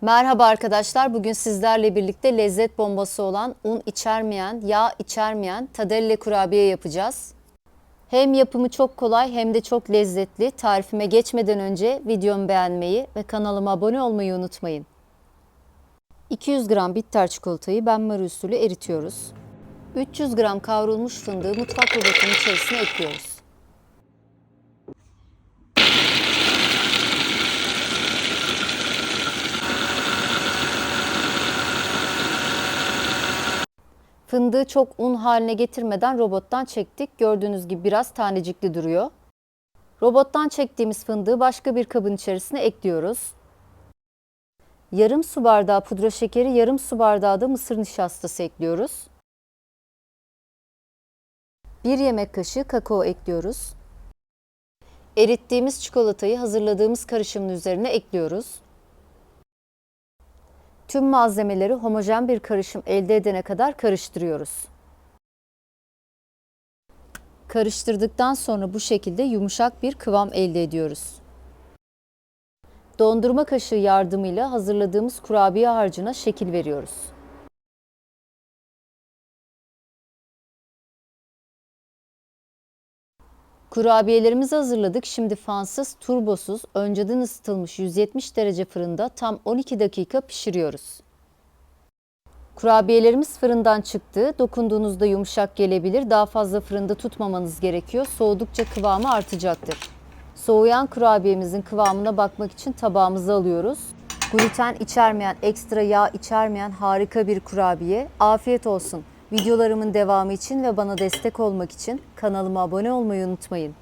Merhaba arkadaşlar. Bugün sizlerle birlikte lezzet bombası olan un içermeyen, yağ içermeyen tadelle kurabiye yapacağız. Hem yapımı çok kolay hem de çok lezzetli. Tarifime geçmeden önce videomu beğenmeyi ve kanalıma abone olmayı unutmayın. 200 gram bitter çikolatayı benmari usulü eritiyoruz. 300 gram kavrulmuş fındığı mutfak robotunun içerisine ekliyoruz. Fındığı çok un haline getirmeden robottan çektik. Gördüğünüz gibi biraz tanecikli duruyor. Robottan çektiğimiz fındığı başka bir kabın içerisine ekliyoruz. Yarım su bardağı pudra şekeri, yarım su bardağı da mısır nişastası ekliyoruz. 1 yemek kaşığı kakao ekliyoruz. Erittiğimiz çikolatayı hazırladığımız karışımın üzerine ekliyoruz. Tüm malzemeleri homojen bir karışım elde edene kadar karıştırıyoruz. Karıştırdıktan sonra bu şekilde yumuşak bir kıvam elde ediyoruz. Dondurma kaşığı yardımıyla hazırladığımız kurabiye harcına şekil veriyoruz. Kurabiyelerimizi hazırladık. Şimdi fansız, turbosuz, önceden ısıtılmış 170 derece fırında tam 12 dakika pişiriyoruz. Kurabiyelerimiz fırından çıktı. Dokunduğunuzda yumuşak gelebilir. Daha fazla fırında tutmamanız gerekiyor. Soğudukça kıvamı artacaktır. Soğuyan kurabiyemizin kıvamına bakmak için tabağımıza alıyoruz. Gluten içermeyen, ekstra yağ içermeyen harika bir kurabiye. Afiyet olsun. Videolarımın devamı için ve bana destek olmak için kanalıma abone olmayı unutmayın.